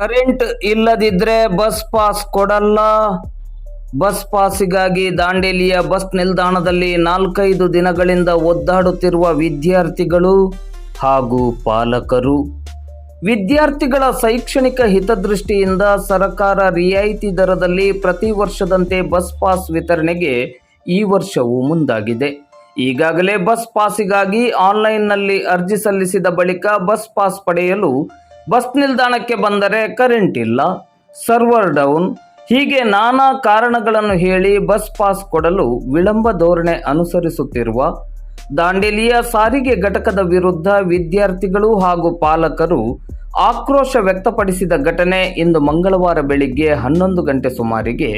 Current ಇಲ್ಲದಿದ್ರೆ bus pass ಕೊಡಲ್ಲ. Bus ಪಾಸಿಗಾಗಿ ದಾಂಡೇಲಿಯ ಬಸ್ ನಿಲ್ದಾಣದಲ್ಲಿ ನಾಲ್ಕೈದು ದಿನಗಳಿಂದ ಒದ್ದಾಡುತ್ತಿರುವ ವಿದ್ಯಾರ್ಥಿಗಳು ಹಾಗೂ ಪಾಲಕರು. ವಿದ್ಯಾರ್ಥಿಗಳ ಶೈಕ್ಷಣಿಕ ಹಿತದೃಷ್ಟಿಯಿಂದ ಸರ್ಕಾರ ರಿಯಾಯಿತಿ ದರದಲ್ಲಿ ಪ್ರತಿ ವರ್ಷದಂತೆ ಬಸ್ ಪಾಸ್ ವಿತರಣೆಗೆ ಈ ವರ್ಷವೂ ಮುಂದಾಗಿದೆ. ಈಗಾಗಲೇ ಬಸ್ ಪಾಸಿಗಾಗಿ ಆನ್ಲೈನ್ನಲ್ಲಿ ಅರ್ಜಿ ಸಲ್ಲಿಸಿದ ಬಳಿಕ ಬಸ್ ಪಾಸ್ ಪಡೆಯಲು ಬಸ್ ನಿಲ್ದಾಣಕ್ಕೆ ಬಂದರೆ ಕರೆಂಟ್ ಇಲ್ಲ ಸರ್ವರ್ ಡೌನ್ ಹೀಗೆ ನಾನಾ ಕಾರಣಗಳನ್ನು ಹೇಳಿ ಬಸ್ ಪಾಸ್ ಕೊಡಲು ವಿಳಂಬ ಧೋರಣೆ ಅನುಸರಿಸುತ್ತಿರುವ ದಾಂಡೇಲಿಯ ಸಾರಿಗೆ ಘಟಕದ ವಿರುದ್ಧ ವಿದ್ಯಾರ್ಥಿಗಳು ಹಾಗೂ ಪಾಲಕರು ಆಕ್ರೋಶ ವ್ಯಕ್ತಪಡಿಸಿದ ಘಟನೆ ಇಂದು ಮಂಗಳವಾರ ಬೆಳಿಗ್ಗೆ ಹನ್ನೊಂದು ಗಂಟೆ ಸುಮಾರಿಗೆ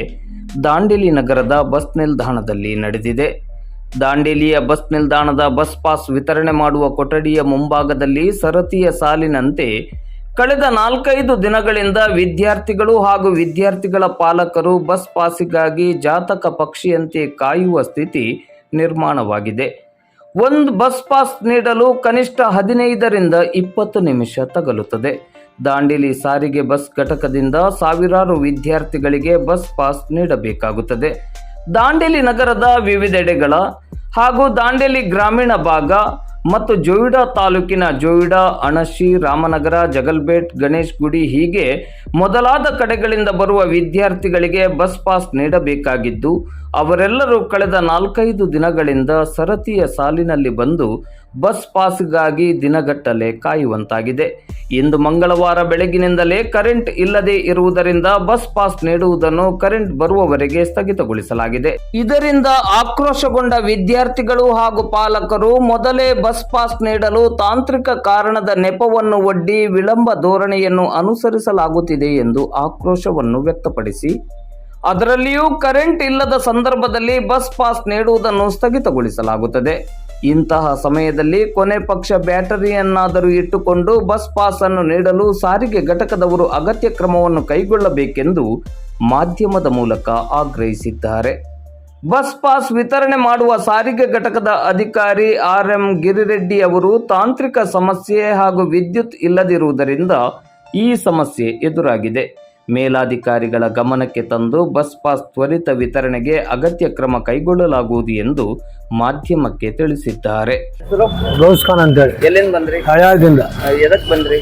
ದಾಂಡೇಲಿ ನಗರದ ಬಸ್ ನಿಲ್ದಾಣದಲ್ಲಿ ನಡೆದಿದೆ. ದಾಂಡೇಲಿಯ ಬಸ್ ನಿಲ್ದಾಣದ ಬಸ್ ಪಾಸ್ ವಿತರಣೆ ಮಾಡುವ ಕೊಠಡಿಯ ಮುಂಭಾಗದಲ್ಲಿ ಸರತಿಯ ಸಾಲಿನಂತೆ ಕಳೆದ ನಾಲ್ಕೈದು ದಿನಗಳಿಂದ ವಿದ್ಯಾರ್ಥಿಗಳು ಹಾಗೂ ವಿದ್ಯಾರ್ಥಿಗಳ ಪಾಲಕರು ಬಸ್ ಪಾಸಿಗಾಗಿ ಜಾತಕ ಪಕ್ಷಿಯಂತೆ ಕಾಯುವ ಸ್ಥಿತಿ ನಿರ್ಮಾಣವಾಗಿದೆ. ಒಂದು ಬಸ್ ಪಾಸ್ ನೀಡಲು ಕನಿಷ್ಠ ಹದಿನೈದರಿಂದ ಇಪ್ಪತ್ತು ನಿಮಿಷ ತಗಲುತ್ತದೆ. ದಾಂಡೇಲಿ ಸಾರಿಗೆ ಬಸ್ ಘಟಕದಿಂದ ಸಾವಿರಾರು ವಿದ್ಯಾರ್ಥಿಗಳಿಗೆ ಬಸ್ ಪಾಸ್ ನೀಡಬೇಕಾಗುತ್ತದೆ. ದಾಂಡೇಲಿ ನಗರದ ವಿವಿಧೆಡೆಗಳ ಹಾಗೂ ದಾಂಡೇಲಿ ಗ್ರಾಮೀಣ ಭಾಗ ಮತ್ತು ಜೋಯಿಡಾ ತಾಲೂಕಿನ ಜೋಯಿಡಾ, ಅಣಶಿ, ರಾಮನಗರ ಜಗಲ್ಬೇಟ್ ಗಣೇಶ್ ಗುಡಿ ಹೀಗೆ ಮೊದಲಾದ ಕಡೆಗಳಿಂದ ಬರುವ ವಿದ್ಯಾರ್ಥಿಗಳಿಗೆ ಬಸ್ ಪಾಸ್ ನೀಡಬೇಕಾಗಿದ್ದು ಅವರೆಲ್ಲರೂ ಕಳೆದ ನಾಲ್ಕೈದು ದಿನಗಳಿಂದ ಸರತಿಯ ಸಾಲಿನಲ್ಲಿ ಬಂದು ಬಸ್ ಪಾಸ್ಗಾಗಿ ದಿನಗಟ್ಟಲೆ ಕಾಯುವಂತಾಗಿದೆ. ಇಂದು ಮಂಗಳವಾರ ಬೆಳಗಿನಿಂದಲೇ ಕರೆಂಟ್ ಇಲ್ಲದೆ ಇರುವುದರಿಂದ ಬಸ್ ಪಾಸ್ ನೀಡುವುದನ್ನು ಕರೆಂಟ್ ಬರುವವರೆಗೆ ಸ್ಥಗಿತಗೊಳಿಸಲಾಗಿದೆ. ಇದರಿಂದ ಆಕ್ರೋಶಗೊಂಡ ವಿದ್ಯಾರ್ಥಿಗಳು ಹಾಗೂ ಪಾಲಕರು ಮೊದಲೇ ಬಸ್ ಪಾಸ್ ನೀಡಲು ತಾಂತ್ರಿಕ ಕಾರಣದ ನೆಪವನ್ನು ಒಡ್ಡಿ ವಿಳಂಬ ಧೋರಣೆಯನ್ನು ಅನುಸರಿಸಲಾಗುತ್ತಿದೆ ಎಂದು ಆಕ್ರೋಶವನ್ನು ವ್ಯಕ್ತಪಡಿಸಿ ಅದರಲ್ಲಿಯೂ ಕರೆಂಟ್ ಇಲ್ಲದ ಸಂದರ್ಭದಲ್ಲಿ ಬಸ್ ಪಾಸ್ ನೀಡುವುದನ್ನು ಸ್ಥಗಿತಗೊಳಿಸಲಾಗುತ್ತದೆ. ಇಂತಹ ಸಮಯದಲ್ಲಿ ಕೊನೆ ಪಕ್ಷ ಬ್ಯಾಟರಿಯನ್ನಾದರೂ ಇಟ್ಟುಕೊಂಡು ಬಸ್ ಪಾಸ್ ಅನ್ನು ನೀಡಲು ಸಾರಿಗೆ ಘಟಕದವರು ಅಗತ್ಯ ಕ್ರಮವನ್ನು ಕೈಗೊಳ್ಳಬೇಕೆಂದು ಮಾಧ್ಯಮದ ಮೂಲಕ ಆಗ್ರಹಿಸಿದ್ದಾರೆ. ಬಸ್ ಪಾಸ್ ವಿತರಣೆ ಮಾಡುವ ಸಾರಿಗೆ ಘಟಕದ ಅಧಿಕಾರಿ ಆರ್ ಎಂ ಗಿರಿರೆಡ್ಡಿ ಅವರು ತಾಂತ್ರಿಕ ಸಮಸ್ಯೆ ಹಾಗೂ ವಿದ್ಯುತ್ ಇಲ್ಲದಿರುವುದರಿಂದ ಈ ಸಮಸ್ಯೆ ಎದುರಾಗಿದೆ. ಮೇಲಾಧಿಕಾರಿಗಳ ಗಮನಕ್ಕೆ ತಂದು ಬಸ್ ಪಾಸ್ ತ್ವರಿತ ವಿತರಣೆಗೆ ಅಗತ್ಯ ಕ್ರಮ ಕೈಗೊಳ್ಳಲಾಗುವುದು ಎಂದು ಮಾಧ್ಯಮಕ್ಕೆ ತಿಳಿಸಿದ್ದಾರೆ. ರೋಸ್ ಖಾನ್ ಅಂತೇಳಿ. ಎಲ್ಲಿಂದ ಬಂದ್ರಿ? ಹಳ್ಯಾಳದಿಂದ ಎದಕ್ ಬಂದ್ರಿ?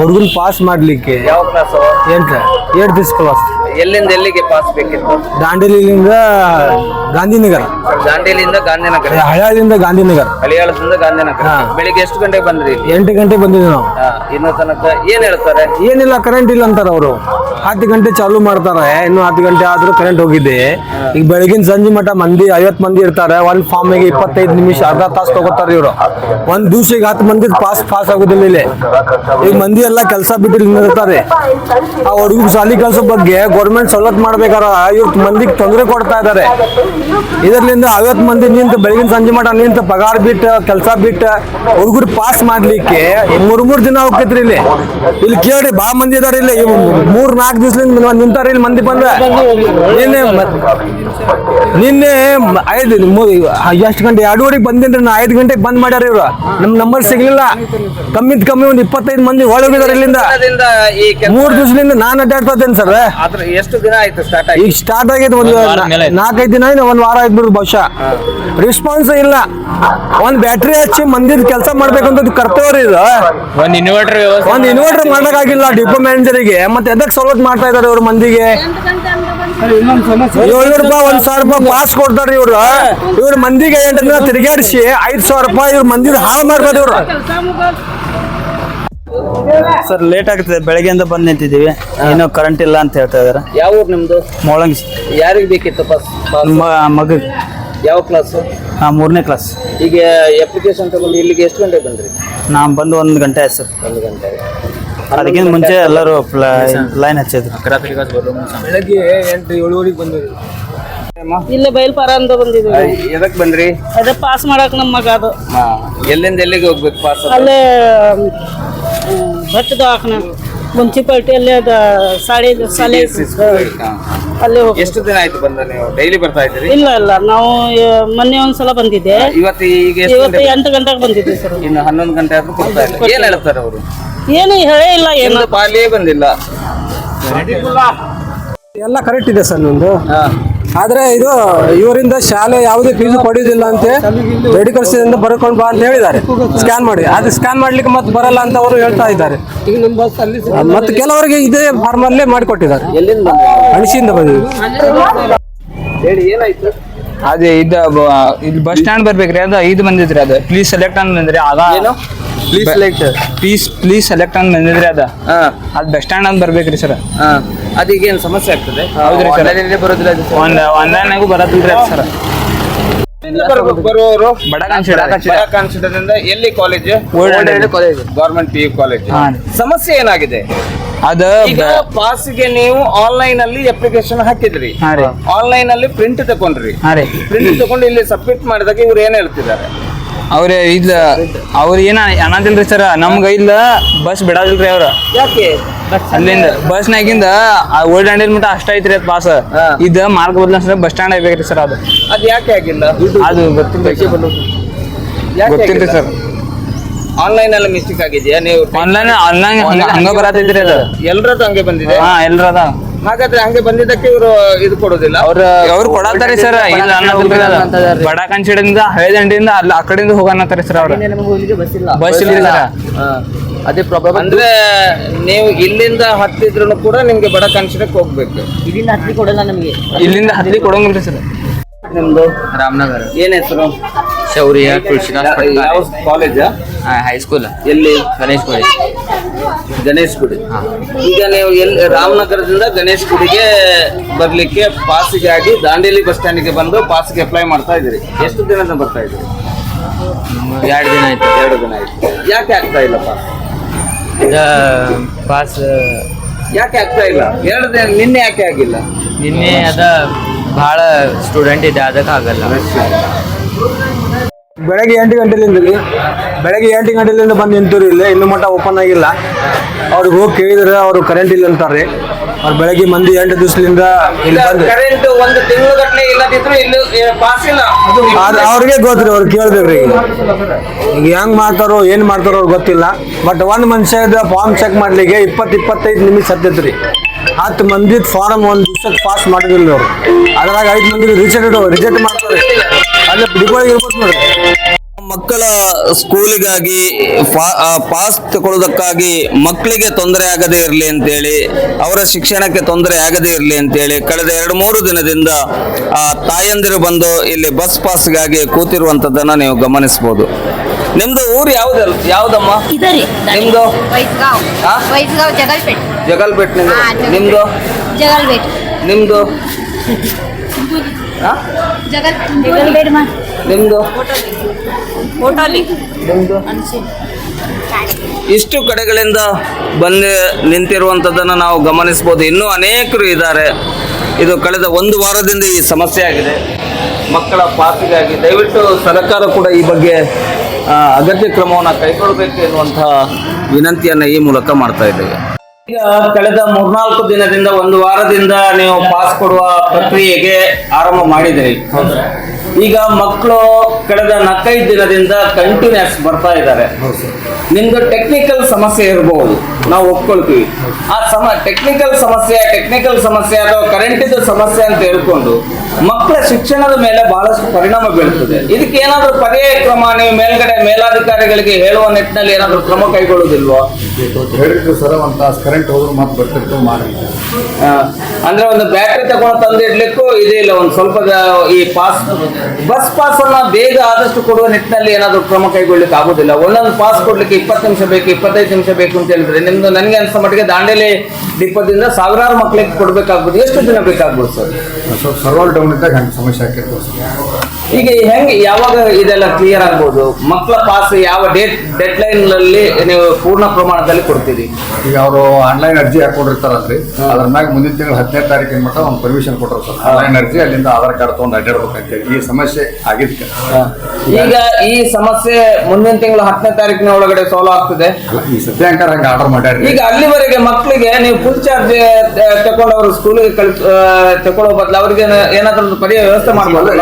ಹುಡುಗನ್ ಪಾಸ್ ಮಾಡ್ಲಿಕ್ಕೆ. ಯಾವ ಕ್ಲಾಸ್ ಏನ್ ಏಟ್ ದಿಸ್ ಕ್ಲಾಸ್ ಎಲ್ಲಿಂದ ಎಲ್ಲಿಗೆ ಪಾಸ್ ಬೇಕಿತ್ತು? ದಾಂಡೇಲಿಯಿಂದ ಗಾಂಧಿನಗರ. ದಾಂಡೇಲಿಯಿಂದ ಗಾಂಧಿನಗರ. ಹಳ್ಯಾಳದಿಂದ ಗಾಂಧಿನಗರ. ಹಳಿಯಾಳದಿಂದ ಗಾಂಧಿನಗರ. ಬೆಳಿಗ್ಗೆ ಎಷ್ಟು ಗಂಟೆಗೆ ಬಂದ್ರಿ? ಎಂಟು ಗಂಟೆಗೆ ಬಂದಿದ್ವಿ ನಾವು. ಇನ್ನೂ ತನಕ ಏನ್ ಹೇಳ್ತಾರೆ? ಏನಿಲ್ಲ ಕರೆಂಟ್ ಇಲ್ಲ ಅಂತಾರೆ ಅವರು. ಹತ್ತು ಗಂಟೆ ಚಾಲು ಮಾಡ್ತಾರೆ. ಇನ್ನು ಹತ್ತು ಗಂಟೆ ಆದ್ರೂ ಕರೆಂಟ್ ಹೋಗಿದೆ. ಈಗ ಬೆಳಗಿನ ಸಂಜೆ ಮಟ್ಟ ಮಂದಿ ಐವತ್ ಮಂದಿ ಇರ್ತಾರೆ. ಒಂದ್ ಫಾರ್ಮಿಗೆ ಇಪ್ಪತ್ತೈದು ನಿಮಿಷ ಅರ್ಧ ತಾಸು ತಗೋತಾರೆ ಇವರು. ಒಂದ್ ದಿವ್ಸಕ್ಕೆ ಹತ್ತು ಮಂದಿ ಪಾಸ್ ಪಾಸ್ ಆಗುದಿಲ್ಲ ಇಲ್ಲಿ. ಈಗ ಮಂದಿ ಎಲ್ಲ ಕೆಲಸ ಬಿಟ್ಟು ಇರ್ತಾರೆ. ಆ ಹುಡುಗ ಶಾಲಿ ಕೆಲಸ ಬಗ್ಗೆ ಗೌರ್ಮೆಂಟ್ ಸವಲತ್ತು ಮಾಡ್ಬೇಕಾರ ಐವತ್ತು ಮಂದಿಗೆ ತೊಂದರೆ ಕೊಡ್ತಾ ಇದ್ದಾರೆ. ಇದರಿಂದ ಐವತ್ತು ಮಂದಿ ನಿಂತು ಬೆಳಗಿನ ಸಂಜೆ ಮಾಡ ನಿಂತು ಪಗಾರ ಬಿಟ್ಟು, ಕೆಲಸ ಬಿಟ್ಟು, ಹುಡುಗರು ಪಾಸ್ ಮಾಡ್ಲಿಕ್ಕೆ ಮೂರು ಮೂರು ದಿನ ಹೋಗ್ತೈತ್ರಿ ಇಲ್ಲಿ. ಇಲ್ಲಿ ಕೇಳಿ ಭಾಳ ಮಂದಿ ಇದಾರೆ ಇಲ್ಲಿ. ಮೂರು ನಾಲ್ಕು ದಿವಸದಿಂದ ನಿಂತಾರ ಇಲ್ಲಿ ಮಂದಿ ಬಂದ್ರೆ. ನಿನ್ನೆ ನಿನ್ನೆ ಐದು ಎಷ್ಟು ಗಂಟೆ ಎರಡೂವರೆಗೆ ಬಂದಿನ್ರಿ ನಾ, ಐದು ಗಂಟೆಗೆ ಬಂದ್ ಮಾಡ್ಯಾರ ಇವ್ರು. ನಮ್ ನಂಬರ್ ಸಿಗ್ಲಿಲ್ಲ. ಕಮ್ಮಿದ್ ಕಮ್ಮಿ ಒಂದ್ ಇಪ್ಪತ್ತೈದು ಮಂದಿ ಒಳಗಿದಾರೆ ಇಲ್ಲಿಂದ. ಮೂರ್ ದಿವಸದಿಂದ ನಾನ್ ಅಡ್ಡಾಡ್ತಾ ಇದ್ದೇನೆ ಸರ್. ಎಷ್ಟು ದಿನ ಆಯ್ತು ಸ್ಟಾರ್ಟ್ ಆಗಿ? ಈಗ ಸ್ಟಾರ್ಟ್ ಆಗಿದೆ ಒಂದು ನಾಲ್ಕೈದು ದಿನ ಆಯ್ತು ಒಂದು ವಾರ ಆಯ್ತು ಬಹುಶಃ. ರೆಸ್ಪಾನ್ಸ್ ಇಲ್ಲ. ಒಂದ್ ಬ್ಯಾಟ್ರಿ ಹಚ್ಚಿ ಮಂದಿದ್ ಕೆಲಸ ಮಾಡ್ಬೇಕಂತ ಕರ್ತವ್ಯ ಇದು. ಒಂದ್ ಇನ್ವರ್ಟರ್ ವ್ಯವಸ್ಥೆ ಒಂದ್ ಇನ್ವರ್ಟರ್ ಮಾಡಕ್ಕಾಗಿಲ್ಲ ಡಿಪೋ ಮ್ಯಾನೇಜರಿಗೆ ಮತ್ತೆ ಎದಕ್ ಸವಲತ್ತು ಮಾಡ್ತಾ ಇದಾರೆ ಇವ್ರ ಮಂದಿಗೆ? ಏಳ್ನೂರು ರೂಪಾಯಿ ಒಂದ್ ಸಾವಿರ ರೂಪಾಯಿ ಪಾಸ್ ಕೊಡ್ತಾರೆ ಇವ್ರು. ಇವ್ರ ಮಂದಿಗೆ ಎಂಟು ದಿನ ತಿರುಗಾಡಿಸಿ ಐದ್ ಸಾವಿರ ರೂಪಾಯಿ ಇವ್ರ ಮಂದಿ ಹಾಳು ಮಾಡ್ಬೋದು ಇವ್ರು. ಸರ್ ಲೇಟ್ ಆಗ್ತದೆ. ಬೆಳಗ್ಗೆಯಿಂದ ಬಂದು ನಿಂತಿದ್ದೀವಿ. ಇನ್ನೂ ಕರೆಂಟ್ ಇಲ್ಲ ಅಂತ ಹೇಳ್ತಾ ಇದಾರೆ ಯಾವ ಊರ್ ನಿಮ್ದು? ಮೊಳಂಗಿ. ಯಾರಿಗೆ ಬೇಕಿತ್ತು ಬಸ್ ಮಗ. ಯಾವ ಕ್ಲಾಸ್ ಮೂರನೇ ಕ್ಲಾಸ್ ಈಗ ಅಪ್ಲಿಕೇಶನ್ ತಗೊಂಡು ಇಲ್ಲಿಗೆ ಎಷ್ಟು ಗಂಟೆಗೆ ಬಂದ್ರಿ? ನಾ ಬಂದು ಒಂದು ಗಂಟೆ ಆಯ್ತು ಸರ್. ಒಂದು ಗಂಟೆ ಅದಕ್ಕಿಂತ ಮುಂಚೆ ಎಲ್ಲರೂ ಲೈನ್ ಹಚ್ಚಿದ್ರು. ಬೆಳಗ್ಗೆ ಎಂಟು ಏಳುವರೆಗೆ ಬಂದಿದ್ರು ಇಲ್ಲ ಬೈಲ್ಪಾರ ಅಂತ ಬಂದಿದ್ದೀವಿ ಎದಕ್ ಬಂದ್ರಿ? ಅದೇ ಪಾಸ್ ಮಾಡಕ್ ನಮ್ಮ ಮಗ ಅದು. ಎಲ್ಲಿಂದ ಎಲ್ಲಿಗೆ ಹೋಗ್ಬೇಕು ಪಾಸ್ ಅಲ್ಲೇ ಭಟ್ ದವಾಖಾನ ಮುನ್ಸಿಪಾಲ್ಟಿಯಲ್ಲಿ ಅದ ಸಾಡಿ ಸಾಲೆ ಅಲ್ಲಿ ಹೋಗಿ ಎಷ್ಟು ದಿನ ಆಯ್ತು ಬಂದ ನೀವು? ಡೈಲಿ ಬರ್ತಾ ಇದ್ದೀರಿ? ಇಲ್ಲ ಇಲ್ಲ. ನಾವು ಮೊನ್ನೆ ಒಂದ್ಸಲ ಬಂದಿದ್ದೆ. ಇವತ್ತು ಈಗ ಎಷ್ಟು ಇವತ್ತು ಗಂಟೆ ಎಂಟು ಗಂಟೆಗೆ ಬಂದಿದ್ದೆ ಸರ್. ಇನ್ನು ಹನ್ನೊಂದು ಗಂಟೆ ಆದ್ರೂ ಕೊಡ್ತಾ ಇಲ್ಲ ಏನ್ ಹೇಳ್ತಾರೆ ಅವರು? ಏನು ಹೇಳೇ ಇಲ್ಲ ಏನು? ಪಾಲಿಯೇ ಬಂದಿಲ್ಲ. ಎಲ್ಲ ಕರೆಕ್ಟ್ ಇದೆ ಸರ್ ನಿಮ್ದು ಆದ್ರೆ ಇದು ಇವರಿಂದ ಶಾಲೆ ಯಾವುದೇ ಫೀಸ್ ಪಡೆಯುವುದಿಲ್ಲ ಅಂತೆ ಮೆಡಿಕಲ್ಸ್ ಇಂದ ಬರ್ಕೊಂಡು ಬಾ ಅಂತ ಹೇಳಿದ್ದಾರೆ. ಸ್ಕ್ಯಾನ್ ಮಾಡಿ. ಅದು ಸ್ಕ್ಯಾನ್ ಮಾಡ್ಲಿಕ್ಕೆ ಮತ್ತೆ ಬರಲ್ಲ ಅಂತ ಅವರು ಹೇಳ್ತಾ ಇದ್ದಾರೆ. ಮತ್ತೆ ಕೆಲವರಿಗೆ ಇದೇ ಫಾರ್ಮ್ ಅಲ್ಲಿ ಮಾಡಿಕೊಟ್ಟಿದ್ದಾರೆ. ಅಣಿಸಿಂದ ಅಣಿಸಿಯಿಂದ ಬಂದಿದೆ ಹೇಳಿ ಏನಾಯ್ತು? ಅದೇ ಇದು ಬ- ಇಲ್ಲಿ ಬಸ್ ಸ್ಟ್ಯಾಂಡ್ ಬರ್ಬೇಕ್ರಿ ಅದ ಇದು ಬಂದಿದ್ರಿ ಅದ ಪ್ಲೀಸ್ ಸೆಲೆಕ್ಟ್ ಅಂತ ಬಂದ್ರಿ ಅದ ಏನು? Please light please please select ಅಂತ ಬಂದಿದ್ರಿ ಅದ. ಅದು ಬೆಸ್ಟ್ ಸ್ಟ್ಯಾಂಡ್ ಅಂತ ಬರ್ಬೇಕ್ರಿ ಸರ್ ಹಾ. ಅದೀಗೇನು ಸಮಸ್ಯೆ ಆಗ್ತದೆ? ಹೌದ್ರಿ ಸರ್ ಬರೋದಿಲ್ಲ ಒಂದ್ ಬರೋದಿಲ್ಲ ಬರತ್ತಿಲ್ರಿ ಸರ್ ಬರುವವರು ಬಡ ಕನ್ಸಿಡರ್ ಬಡ ಕಾನ್ಸಿಡರ್ ಎಲ್ಲಿ college college government P U college ಸಮಸ್ಯೆ ಏನಾಗಿದೆ? ಅದ ಈಗ ಪಾಸ್ಗೆ ನೀವು ಆನ್ಲೈನ್ ಅಲ್ಲಿ ಅಪ್ಲಿಕೇಶನ್ ಹಾಕಿದ್ರಿ. ಆನ್ಲೈನ್ ಅಲ್ಲಿ ಪ್ರಿಂಟ್ ತಗೊಂಡ್ರಿ ಪ್ರಿಂಟ್ ತಗೊಂಡು ಇಲ್ಲಿ ಸಬ್ಮಿಟ್ ಮಾಡಿದಾಗ ಇವ್ರು ಏನ್ ಹೇಳ್ತಿದ್ದಾರೆ? ಅವ್ರ ಇಲ್ಲ ಅವ್ರ ಏನ ಅನ್ನದಿಲ್ರಿ ಸರ್ ನಮ್ಗ ಇಲ್ಲ ಬಸ್ ಬಿಡಾದಿಲ್ರಿ ಅವ್ರ. ಯಾಕೆ? ಅಲ್ಲಿಂದ ಬಸ್ನಾಗಿಂದ ಓಲ್ಡ್ ಅಂಡಿಲ್ ಮಟ್ಟ ಅಷ್ಟ ಐತ್ರಿ ಅದ್ ಪಾಸ್. ಇದ ಮಾರ್ಗ ಬದಲ ಬಸ್ ಸ್ಟ್ಯಾಂಡ್ ಆಗ್ಬೇಕ್ರಿ ಸರ್ ಅದು. ಅದ್ ಯಾಕೆ ಆಗಿಲ್ಲ? ಅದು ಗೊತ್ತಿಲ್ಲ. ಗೊತ್ತಿಲ್ರಿ ಸರ್ ಆನ್ಲೈನ್ ಅಲ್ಲಿ ಮಿಸ್ಟೇಕ್ ಆಗಿದೆಯಾ? ನೀವು ಆನ್ಲೈನ್ ಆನ್ಲೈನ್ ಹಂಗ ಬರತ್ತಿದ್ರಿ ಅದು. ಎಲ್ರದ್ದು ಹಂಗೆ ಬಂದಿದೆ? ಹಾ ಎಲ್ರದ? ಹಾಗಾದ್ರೆ ಹಂಗೆ ಬಂದಿದ್ದಕ್ಕೆ ಇವರು ಇದು ಕೊಡೋದಿಲ್ಲ. ಅವ್ರ ಅವ್ರು ಕೊಡತ್ತಾರಿ ಸರ್ ಇಲ್ಲ ಅನ್ನೋದಿಲ್ಲ. ಬಡ ಕಂಚಿಡಿಂದ ಹಳೆ ಅಲ್ಲಿ ಅಲ್ಲ ಆ ಕಡೆಯಿಂದ ಹೋಗನ್ನತ್ತಾರಿ ಸರ್ ಅವ್ರು. ಬಸ್ ಇಲ್ಲ ಬಸ್ ಇಲ್ಲ ಅದೇ ಪ್ರಾಬ್ಲಮ್ ಅಂದ್ರೆ ನೀವು ಇಲ್ಲಿಂದ ಹತ್ತಿದ್ರು ಕೂಡ ನಿಮ್ಗೆ ಬಡ ಕಂಚಿಡಕ್ಕೆ ಹೋಗ್ಬೇಕು. ಇಲ್ಲಿಂದ ಹತ್ತಿ ಕೊಡಲ್ಲ ನಮಗೆ. ಇಲ್ಲಿಂದ ಹತ್ತಿ ಕೊಡೋಂಗಿಲ್ಲ ಸರ್. ನಿಮ್ದು? ರಾಮನಗರ. ಏನ್ ಹೆಸರು? ಶೌರ್ಯ ತುಳಸಿದಾಸ್ ಯಾವ ಕಾಲೇಜ್. ಹೈಸ್ಕೂಲ್ ಎಲ್ಲಿ? ಗಣೇಶ್ ಗುಡಿ ಗಣೇಶ್ ಗುಡಿ. ಈಗ ನೀವು ಎಲ್ಲಿ ರಾಮನಗರದಿಂದ ಗಣೇಶ್ ಗುಡಿಗೆ ಬರ್ಲಿಕ್ಕೆ ಆಗಿ ದಾಂಡೇಲಿ ಬಸ್ ಸ್ಟ್ಯಾಂಡ್ಗೆ ಬಂದು ಪಾಸ್ಗೆ ಅಪ್ಲೈ ಮಾಡ್ತಾ ಇದ್ದೀರಿ. ಎಷ್ಟು ದಿನದಿಂದ ಬರ್ತಾ ಇದ್ದೀರಿ? ಎರಡು ದಿನ ಆಯ್ತು. ಎರಡು ದಿನ ಆಯ್ತು. ಯಾಕೆ ಆಗ್ತಾ ಇಲ್ಲಪ್ಪ ಪಾಸ್? ಪಾಸ್ ಯಾಕೆ ಆಗ್ತಾ ಇಲ್ಲ? ಎರಡು ದಿನ ನಿನ್ನೆ ಯಾಕೆ ಆಗಿಲ್ಲ? ನಿನ್ನೆ ಅದ ಭಾಳ ಸ್ಟೂಡೆಂಟ್ ಇದೆ ಅದಕ್ಕೆ ಆಗಲ್ಲ ಬೆಳಗ್ಗೆ ಎಂಟು ಗಂಟೆಲಿಂದ ರೀ ಬೆಳಗ್ಗೆ ಎಂಟು ಗಂಟೆಲಿಂದ ಬಂದು ನಿಂತರು ಇಲ್ಲಿ ಇನ್ನು ಮಟ್ಟ ಓಪನ್ ಆಗಿಲ್ಲ. ಅವ್ರಿಗೆ ಹೋಗಿ ಕೇಳಿದ್ರೆ ಅವರು ಕರೆಂಟ್ ಇಲ್ಲ ಅಂತಾರೆ. ಅವ್ರು ಬೆಳಗ್ಗೆ ಮಂದಿ ಎಂಟು ದಿವಸದಿಂದ ಇಲ್ಲಿ ಬಂದು. ಕರೆಂಟ್ ಒಂದು ತಿಂಗಳು ಗಟ್ಟಲೆ ಇಲ್ಲದಿದ್ರು ಇಲ್ಲಿ ಪಾಸ್ ಇಲ್ಲ. ಆದ್ರೆ ಅವ್ರಿಗೆ ಗೊತ್ತ್ರಿ ಅವ್ರು ಕೇಳ್ಬೇಕ್ರಿ ಈಗ. ಈಗ ಹೆಂಗ್ ಮಾಡ್ತಾರೋ ಏನ್ ಮಾಡ್ತಾರೋ ಅವ್ರಿಗೆ ಗೊತ್ತಿಲ್ಲ. ಬಟ್ ಒಂದ್ ಮನುಷ್ಯದ ಫಾರ್ಮ್ ಚೆಕ್ ಮಾಡ್ಲಿಕ್ಕೆ ಇಪ್ಪತ್ ಇಪ್ಪತ್ತೈದು ನಿಮಿಷ ಹತ್ತೈತ್ರಿ ಹತ್ತು ಮಂದಿ ಫಾರ್ಮ್ ಒಂದ್ ದಿವ್ಸಕ್ಕೆ ಪಾಸ್ ಮಾಡಿದಿಲ್ಲ ಅವ್ರು ಅದ್ರಾಗ ಐದು ಮಂದಿ ರಿಜೆಕ್ಟ್ ರಿಜೆಕ್ಟ್ ಮಾಡ್ತಾರೆ. ಅಲ್ಲಿ ಡಿಪೋಳಿಗೆ ಇರ್ಬೋದು ನೋಡ್ರಿ. ಮಕ್ಕಳ ಸ್ಕೂಲಿಗಾಗಿ ಪಾಸ್ ತಗೊಳ್ಳೋದಕ್ಕಾಗಿ ಮಕ್ಕಳಿಗೆ ತೊಂದರೆ ಆಗದೇ ಇರಲಿ ಅಂತೇಳಿ ಅವರ ಶಿಕ್ಷಣಕ್ಕೆ ತೊಂದರೆ ಆಗದೇ ಇರಲಿ ಅಂತೇಳಿ ಕಳೆದ ಎರಡು ಮೂರು ದಿನದಿಂದ ಆ, ತಾಯಂದಿರು ಬಂದು ಇಲ್ಲಿ ಬಸ್ ಪಾಸ್ಗಾಗಿ ಕೂತಿರುವಂಥದ್ದನ್ನು ನೀವು ಗಮನಿಸಬಹುದು ನಿಮ್ದು ಊರು ಯಾವ್ದು ಯಾವ್ದಮ್ಮ? ನಿಮ್ದು? ಜಗಲ್ಪೇಟ್. ನಿಮ್ದು? ನಿಮ್ದು? ಹೋಟಲಿ. ನಿಮ್ದು? ಇಷ್ಟು ಕಡೆಗಳಿಂದ ಬಂದು ನಿಂತಿರುವಂಥದ್ದನ್ನು ನಾವು ಗಮನಿಸ್ಬೋದು. ಇನ್ನೂ ಅನೇಕರು ಇದ್ದಾರೆ. ಇದು ಕಳೆದ ಒಂದು ವಾರದಿಂದ ಈ ಸಮಸ್ಯೆ ಆಗಿದೆ. ಮಕ್ಕಳ ಪಾಸಿಗಾಗಿ ದಯವಿಟ್ಟು ಸರ್ಕಾರ ಕೂಡ ಈ ಬಗ್ಗೆ ಅಗತ್ಯ ಕ್ರಮವನ್ನು ಕೈಗೊಳ್ಳಬೇಕು ಎನ್ನುವಂತಹ ವಿನಂತಿಯನ್ನು ಈ ಮೂಲಕ ಮಾಡ್ತಾ ಇದ್ದೇವೆ. ಈಗ ಕಳೆದ ಮೂರ್ನಾಲ್ಕು ದಿನದಿಂದ ಒಂದು ವಾರದಿಂದ ನೀವು ಪಾಸ್ ಕೊಡುವ ಪ್ರಕ್ರಿಯೆಗೆ ಆರಂಭ ಮಾಡಿದಿರಿ. ಈಗ ಮಕ್ಕಳು ಕಳೆದ ನಾಲ್ಕೈದು ದಿನದಿಂದ ಕಂಟಿನ್ಯೂಸ್ ಬರ್ತಾ ಇದ್ದಾರೆ. ನಿಮ್ದು ಟೆಕ್ನಿಕಲ್ ಸಮಸ್ಯೆ ಇರಬಹುದು ನಾವು ಒಪ್ಕೊಳ್ತೀವಿ. ಆ ಸಮ ಟೆಕ್ನಿಕಲ್ ಸಮಸ್ಯೆ ಟೆಕ್ನಿಕಲ್ ಸಮಸ್ಯೆ ಅಥವಾ ಕರೆಂಟಿದ ಸಮಸ್ಯೆ ಅಂತ ಹೇಳ್ಕೊಂಡು ಮಕ್ಕಳ ಶಿಕ್ಷಣದ ಮೇಲೆ ಬಹಳಷ್ಟು ಪರಿಣಾಮ ಬೀಳ್ತದೆ. ಇದಕ್ಕೆ ಏನಾದರೂ ಪರ್ಯಾಯ ಕ್ರಮ ನೀವು ಮೇಲ್ಗಡೆ ಮೇಲಾಧಿಕಾರಿಗಳಿಗೆ ಹೇಳುವ ನಿಟ್ಟಿನಲ್ಲಿ ಏನಾದರೂ ಕ್ರಮ ಕೈಗೊಳ್ಳುವುದಿಲ್ವೋ? ಹೇಳಿದ್ರು ಸರ್ ಒಂದು ತಾಸು ಕರೆಂಟ್ ಹೋದ್ರು ಮತ್ತೆ ಬರ್ತಿರ್ತು ಮಾಡಿ ಅಂದ್ರೆ ಒಂದು ಬ್ಯಾಟ್ರಿ ತಗೊಂಡು ತಂದು ಇಡ್ಲಿಕ್ಕೂ ಇದೇ ಇಲ್ಲ ಒಂದು ಸ್ವಲ್ಪ ಈ ಪಾಸ್ ಬಸ್ ಪಾಸ್ ಅನ್ನ ಬೇಗ ಆದಷ್ಟು ಕೊಡುವ ನಿಟ್ಟಿನಲ್ಲಿ ಏನಾದರೂ ಕ್ರಮ ಕೈಗೊಳ್ಳಿಕ್ಕೆ ಆಗುದಿಲ್ಲ. ಒಂದೊಂದು ಪಾಸ್ ಕೊಡ್ಲಿಕ್ಕೆ ಇಪ್ಪತ್ತು ನಿಮಿಷ ಬೇಕು ಇಪ್ಪತ್ತೈದು ನಿಮಿಷ ಬೇಕು ಅಂತ ಹೇಳಿದ್ರೆ ನಿಮ್ದು ನನಗೆ ಅನ್ಸೋ ಮಟ್ಟಿಗೆ ದಾಂಡೇಲಿ ಡಿಪ್ಪದಿಂದ ಸಾವಿರಾರು ಮಕ್ಕಳಿಗೆ ಕೊಡ್ಬೇಕಾಗ್ಬೋದು ಎಷ್ಟು ದಿನ ಬೇಕಾಗ್ಬೋದು ಸರ್? ಸ್ವಲ್ಪ ಸರ್ವರ್ ಡೌನ್ ಇದ್ದಾಗ ಹಂಗೆ ಸಮಸ್ಯೆ ಆಕಿತ್ತು ಸರ್. ಈಗ ಹೆಂಗೆ ಯಾವಾಗ ಇದೆಲ್ಲ ಕ್ಲಿಯರ್ ಆಗ್ಬೋದು? ಮಕ್ಕಳ ಪಾಸ್ ಯಾವ ಡೇಟ್ ಡೆಡ್ ಲೈನ್ನಲ್ಲಿ ನೀವು ಪೂರ್ಣ ಪ್ರಮಾಣದಲ್ಲಿ ಕೊಡ್ತೀರಿ? ಈಗ ಅವರು ಆನ್ಲೈನ್ ಅರ್ಜಿ ಹಾಕೊಂಡಿರ್ತಾರಲ್ರಿ ಅದ್ರ ಮ್ಯಾಗ ಮುಂದಿನ ತಿಂಗಳು ಹತ್ತನೇ ತಾರೀಕಿನ ಮಟ್ಟ ಒಂದು ಪರ್ಮಿಷನ್ ಕೊಟ್ಟರು ಸರ್. ಆನ್ಲೈನ್ ಅರ್ಜಿ ಅಲ್ಲಿಂದ ಆಧಾರ್ ಕಾರ್ಡ್ ತೊಗೊಂಡು ಅಡ್ಡಾಡ್ಬೇಕಂತೇಳಿ ಈ ಸಮಸ್ಯೆ ಆಗಿದ್ಕೆ. ಈಗ ಈ ಸಮಸ್ಯೆ ಮುಂದಿನ ತಿಂಗಳು ಹತ್ತನೇ ತಾರೀಕಿನ ಒಳಗಡೆ ಸಾಲ್ವ್ ಆಗ್ತದೆ. ಈ ಸತ್ಯಾಂಕಾರ ಹಂಗೆ ಆರ್ಡರ್ ಮಾಡ್ಯಾರ ಈಗ ಅಲ್ಲಿವರೆಗೆ ಮಕ್ಕಳಿಗೆ ನೀವು ಫುಲ್ ಚಾರ್ಜ್ ತಗೊಂಡು ಅವರು ಸ್ಕೂಲಿಗೆ ಕಳಿಸ್ ತಗೊಳ್ಳೋ ಬದಲು ಅವರಿಗೆ ಏನಾದ್ರೂ ಪರಿಹಾರ ಪರ್ಯಾಯ ವ್ಯವಸ್ಥೆ ಮಾಡ್ಬೋದು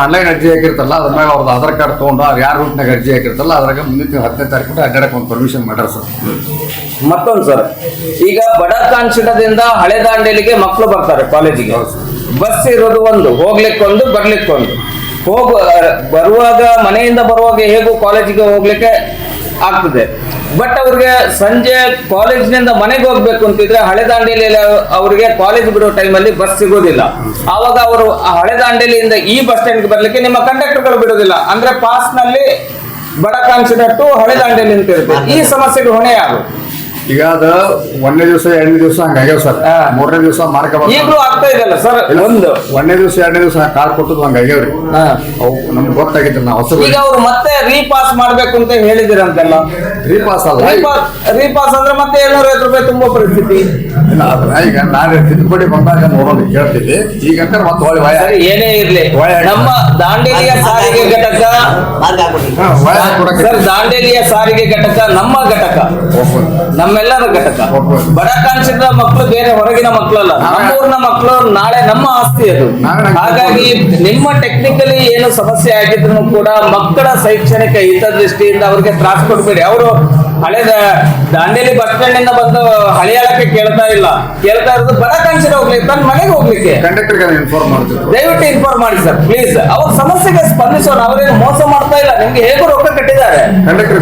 ಆನ್ಲೈನ್ ಅರ್ಜಿ ಹಾಕಿರ್ತಲ್ಲ ಅದ್ರ ಮೇಲೆ ಅವ್ರದ್ದು ಆಧಾರ್ ಕಾರ್ಡ್ ತೊಗೊಂಡು ಅವ್ರು ಯಾರ ರೂಟ್ನಾಗ ಅರ್ಜಿ ಹಾಕಿರ್ತಲ್ಲ ಅದ್ರಾಗ ಮುಂದಿನ ತಿಂಗಳು ಹತ್ತನೇ ತಾರೀಕು ಅಡ್ಡಾಡಕ್ಕೆ ಒಂದು ಪರ್ಮಿಷನ್ ಮಾಡ್ಯಾರ ಸರ್. ಮತ್ತೊಂದು ಸರ್ ಈಗ ಬಡ ಕಾಂಕ್ಷಣದಿಂದ ಹಳೆ ದಾಂಡೇಲಿಗೆ ಮಕ್ಕಳು ಬರ್ತಾರೆ ಕಾಲೇಜಿಗೆ ಬಸ್ ಇರೋದು ಒಂದು ಹೋಗ್ಲಿಕ್ಕೊಂದು ಬರ್ಲಿಕ್ಕೊಂದು. ಹೋಗುವ ಬರುವಾಗ ಮನೆಯಿಂದ ಬರುವಾಗ ಹೇಗೂ ಕಾಲೇಜಿಗೆ ಹೋಗ್ಲಿಕ್ಕೆ ಆಗ್ತದೆ. ಬಟ್ ಅವ್ರಿಗೆ ಸಂಜೆ ಕಾಲೇಜ್ನಿಂದ ಮನೆಗೆ ಹೋಗ್ಬೇಕು ಅಂತಿದ್ರೆ ಹಳೆ ಅವರಿಗೆ ಕಾಲೇಜ್ ಬಿಡೋ ಟೈಮಲ್ಲಿ ಬಸ್ ಸಿಗೋದಿಲ್ಲ. ಆವಾಗ ಅವರು ಹಳೆ ದಾಂಡೇಲಿಯಿಂದ ಈ ಬಸ್ ಸ್ಟ್ಯಾಂಡ್ಗೆ ಬರ್ಲಿಕ್ಕೆ ನಿಮ್ಮ ಕಂಡಕ್ಟರ್ಗಳು ಬಿಡೋದಿಲ್ಲ. ಅಂದ್ರೆ ಪಾಸ್ನಲ್ಲಿ ಬಡ ಕಾನ್ಸಿಡರ್ ಟು ಹಳೆ ದಾಂಡೇಲಿ ಅಂತ ಇರುತ್ತೆ ಈ ಸಮಸ್ಯೆಗೆ ಹೊಣೆ ಯಾರು ಈಗ ಅದ ಒಂದನೇ ದಿವಸ ಎರಡನೇ ದಿವಸ ಹಂಗಾಗ್ಯಾವ ಸರ್. ಮೂರನೇ ದಿವಸ ಮಾರ್ಕ ಈಗಲೂ ಆಗ್ತಾ ಇದೆಯಲ್ಲ ಸರ್ ಒಂದು. ಒಂದನೇ ದಿವಸ ಎರಡನೇ ದಿವಸ ಕಾರ್ ಕೊಟ್ಟದ್ದು ಹಂಗಾಗ್ಯಾವ್ರಿ ಅವು ನಮ್ಗೆ ಗೊತ್ತಾಗಿತ್ತು ನಾವು ಹೊಸ ಈಗ ಅವರು ಮತ್ತೆ ರೀಪಾಸ್ ಮಾಡ್ಬೇಕು ಅಂತ ಹೇಳಿದಿರಂತೆಲ್ಲ. ರೀಪಾಸ್ ಅಲ್ಲ ರೀಪಾಸ್ ಅಂದ್ರೆ ಮತ್ತೆ ಏಳ್ನೂರ ಐವತ್ತು ರೂಪಾಯಿ ತುಂಬಾ ಪರಿಸ್ಥಿತಿ. ಈಗ ನಾನು ತಿದ್ದುಪಡಿ ಬಂದಾಗ ನೋಡೋಣ ಹೇಳ್ತೀವಿ. ಈಗ ಮತ್ತೆ ಹೊಳ್ಳಿ ವಯ. ಸರಿ ಏನೇ ಇರ್ಲಿ. ನಮ್ಮ ದಾಂಡೇಲಿಯ ಸಾರಿಗೆ ಘಟಕ ಸರ್ ದಾಂಡೇಲಿಯ ಸಾರಿಗೆ ಘಟಕ ನಮ್ಮ ಘಟಕ. ಒಪ್ಪಂದ. ನಮ್ಮೆಲ್ಲರ ಘಟಕ. ಬಡ ಕಾಣಿಸಿದ ಮಕ್ಕಳು ಬೇರೆ ಹೊರಗಿನ ಮಕ್ಕಳಲ್ಲ ನಮ್ಮೂರಿನ ಮಕ್ಕಳು ನಾಳೆ ನಮ್ಮ ಆಸ್ತಿ ಅದು. ಹಾಗಾಗಿ ನಿಮ್ಮ ಟೆಕ್ನಿಕಲಿ ಏನು ಸಮಸ್ಯೆ ಆಗಿದ್ರು ಕೂಡ ಮಕ್ಕಳ ಶೈಕ್ಷಣಿಕ ಹಿತದೃಷ್ಟಿಯಿಂದ ಅವ್ರಿಗೆ ತ್ರಾಸ ಕೊಡ್ಬೇಡಿ. ಅವರು ಹಳೆದ ದಾಂಡೇಲಿ ಬಸ್ ಸ್ಟ್ಯಾಂಡ್ ಇಂದ ಬಂದು ಹಳಿಯಾಳಕ್ಕೆ ಕೇಳ್ತಾ ಇಲ್ಲ. ಕೇಳ್ತಾ ಇರೋದು ಬಡ ಕಾಣಿಸಿದ ಹೋಗ್ಲಿಕ್ಕೆ ತನ್ನ ಮನೆಗೆ ಹೋಗ್ಲಿಕ್ಕೆ. ಕಂಡಕ್ಟರ್ಗೆ ಇನ್ಫಾರ್ಮ್ ಮಾಡ್ತಿದ್ರು. ದಯವಿಟ್ಟು ಇನ್ಫಾರ್ಮ್ ಮಾಡಿ ಸರ್ ಪ್ಲೀಸ್ ಅವ್ರ ಸಮಸ್ಯೆಗೆ ಸ್ಪಂದಿಸೋಣ ಅವರೇನು ಮೋಸ ಮಾಡ್ತಾ ಇಲ್ಲ. ನಿಮ್ಗೆ ಹೇಗೂ ರೊಕ್ಕ ಕಟ್ಟಿದ್ದಾರೆ. ಕಂಡಕ್ಟರ್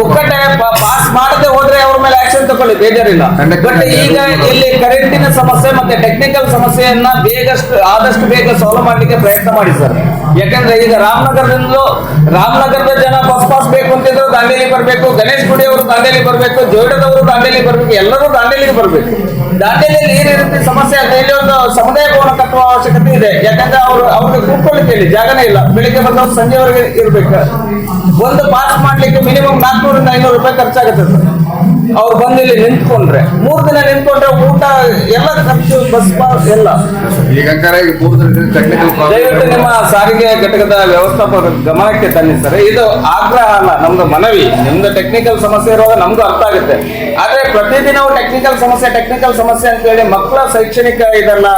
ಬುಕ್ಕಟ್ಟೆ ಪಾಸ್ ಮಾಡದೆ ಹೋದ್ರೆ ಅವ್ರ ಮೇಲೆ ಆಕ್ಷನ್ ತಗೊಳ್ಳಿ ಬೇಜಾರಿಲ್ಲ. ಬಟ್ ಈಗ ಇಲ್ಲಿ ಕರೆಂಟಿನ ಸಮಸ್ಯೆ ಮತ್ತೆ ಟೆಕ್ನಿಕಲ್ ಸಮಸ್ಯೆಯನ್ನ ಬೇಗಷ್ಟು ಆದಷ್ಟು ಬೇಗ ಸಾಲ್ವ್ ಮಾಡ್ಲಿಕ್ಕೆ ಪ್ರಯತ್ನ ಮಾಡಿ ಸರ್. ಯಾಕಂದ್ರೆ ಈಗ ರಾಮನಗರದಿಂದಲೂ ರಾಮನಗರದ ಜನ ಬಸ್ ಪಾಸ್ ಬೇಕು ಅಂತಿದ್ರು, ದಾಂಡೇಲಿ ಬರ್ಬೇಕು, ಗಣೇಶ್ ಗುಡಿ ಅವರು ದಾಂಡೇಲಿ ಬರ್ಬೇಕು, ಜೋಡದವರು ದಾಂಡೇಲಿ ಬರ್ಬೇಕು, ಎಲ್ಲರೂ ದಾಂಡೇಲಿಗೆ ಬರ್ಬೇಕು. ದಾಂಡೇಲಿಯಲ್ಲಿ ಈ ರೀತಿ ಸಮಸ್ಯೆ ಅಂತ ಇಲ್ಲಿ ಒಂದು ಸಮುದಾಯ ಭವನ ಕಟ್ಟುವ ಅವಶ್ಯಕತೆ ಇದೆ. ಯಾಕಂದ್ರೆ ಅವರು ಅವ್ರಿಗೆ ಕೂತ್ಕೊಳ್ಳಿಕ್ಕೆ ಇಲ್ಲಿ ಜಾಗನೇ ಇಲ್ಲ. ಬೆಳಿಗ್ಗೆ ಬಂದವ್ರು ಸಂಜೆವರೆಗೆ ಇರ್ಬೇಕು. ಒಂದು ಪಾಸ್ ಮಾಡ್ಲಿಕ್ಕೆ ಮಿನಿಮಮ್ ನಾಲ್ಕನೂರಿಂದ ಐನೂರು ರೂಪಾಯಿ ಖರ್ಚಾಗುತ್ತೆ. ಅವ್ರು ಬಂದು ಇಲ್ಲಿ ನಿಂತ್ಕೊಂಡ್ರೆ. ಮೂರ್ ದಿನ ನಿಂತ್ಕೊಂಡ್ರೆ ಊಟ ಎಲ್ಲ ಖರ್ಚು ಬಸ್ ಪಾಸ್ ಎಲ್ಲ. ದಯವಿಟ್ಟು ನಿಮ್ಮ ಸಾರಿಗೆ ಘಟಕದ ವ್ಯವಸ್ಥಾಪಕ ಗಮನಕ್ಕೆ ತನ್ನಿ ಸರ್. ಇದು ಆಗ್ರಹ ಅಲ್ಲ ನಮ್ದು ಮನವಿ. ನಿಮ್ದು ಟೆಕ್ನಿಕಲ್ ಸಮಸ್ಯೆ ಇರುವಾಗ ನಮ್ದು ಅರ್ಥ ಆಗುತ್ತೆ. ಆದ್ರೆ ಪ್ರತಿದಿನವೂ ಟೆಕ್ನಿಕಲ್ ಸಮಸ್ಯೆ ಟೆಕ್ನಿಕಲ್ ಸಮಸ್ಯೆ ಅಂತ ಹೇಳಿ ಮಕ್ಕಳ ಶೈಕ್ಷಣಿಕ ಇದೆಲ್ಲ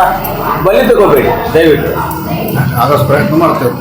ಬಲಿ ತಗೋಬೇಡಿ. ದಯವಿಟ್ಟು. ಆದಷ್ಟು ಪ್ರಯತ್ನ ಮಾಡ್ತೇವೆ.